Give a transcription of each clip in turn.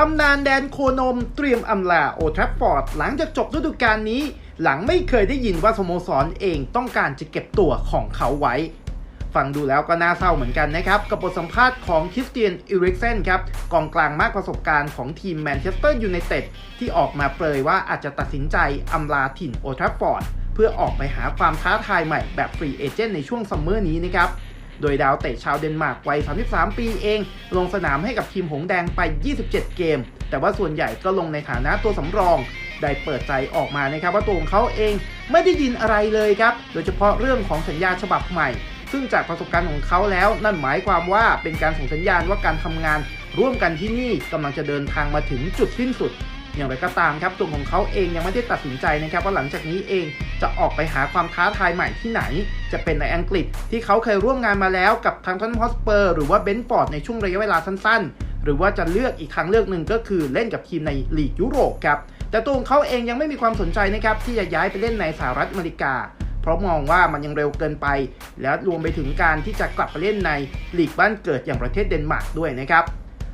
ตำนานแดนโคนมเตรียมอำลาโอทรัฟฟอร์ด หลังจากจบฤดูกาลนี้ หลังไม่เคยได้ยินว่าสโมสรเองต้องการจะเก็บตัวของเขาไว้ ฟังดูแล้วก็น่าเศร้าเหมือนกันนะครับ กับบทสัมภาษณ์ของคริสเตียนอิริกเซนครับกองกลางมากประสบการณ์ของทีมแมนเชสเตอร์ยูไนเต็ดที่ออกมาเปรยว่าอาจจะตัดสินใจอำลาถิ่นโอทรัฟฟอร์ด เพื่อออกไปหาความท้าทายใหม่แบบฟรีเอเจนต์ในช่วงซัมเมอร์นี้นะครับ โดยดาวเตะชาวเดนมาร์กวัย 33 ปีเอง ลงสนามให้กับทีมหงแดงไป 27 เกม แต่ว่าส่วนใหญ่ก็ลงในฐานะตัวสำรอง ได้เปิดใจออกมานะครับว่าตัวของเขาเองไม่ได้ยินอะไรเลยครับ โดยเฉพาะเรื่องของสัญญาฉบับใหม่ ซึ่งจากประสบการณ์ของเขาแล้ว นั่นหมายความว่าเป็นการส่งสัญญาณว่าการทำงาน ร่วมกันที่นี่กำลังจะเดินทางมาถึงจุดสิ้นสุด อย่างไรก็ตามครับตัวของเขาเองยังไม่ได้ตัดสินใจนะครับว่าหลังจากนี้เองจะออกไปหาความท้าทายใหม่ที่ไหน จะเป็นในอังกฤษที่เขาเคยร่วมงานมาแล้วกับทางทอนฮอสเปอร์หรือว่าเบนฟอร์ดในช่วงระยะเวลาสั้นๆ หรือว่าจะเลือกอีกทางเลือกหนึ่งก็คือเล่นกับทีมในลีกยุโรปครับแต่ตัวของเขาเองยังไม่มีความสนใจนะครับที่จะย้ายไปเล่นในสหรัฐอเมริกา เพราะมองว่ามันยังเร็วเกินไป แล้วรวมไปถึงการที่จะกลับไปเล่นในลีกบ้านเกิดอย่างประเทศเดนมาร์กด้วยนะครับ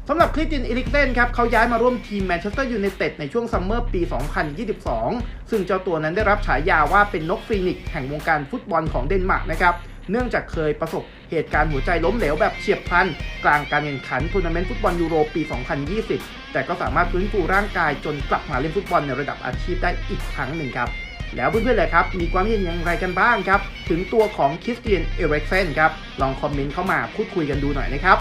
สำหรับคริสตินอิริกเซนครับเขาย้ายมาร่วมทีมแมนเชสเตอร์ยูไนเต็ดในช่วงซัมเมอร์ปี 2022 ซึ่งเจ้าตัวนั้นได้รับฉายาว่าเป็นนกฟีนิกซ์แห่งวงการฟุตบอลของเดนมาร์กนะครับเนื่องจากเคยประสบเหตุการณ์หัวใจล้มเหลวแบบเฉียบพลัน กลางการแข่งขันทัวร์นาเมนต์ฟุตบอลยูโรปี 2020 แต่ก็สามารถฟื้นฟูร่างกายจนกลับมาเล่นฟุตบอลในระดับอาชีพได้อีกครั้งหนึ่งครับ แล้วเพื่อนๆเลยครับ มีความเห็นอย่างไรกันบ้างครับ ถึงตัวของคริสเตียน เอริกเซนครับ ลองคอมเมนต์เข้ามาพูดคุยกันดูหน่อยนะครับ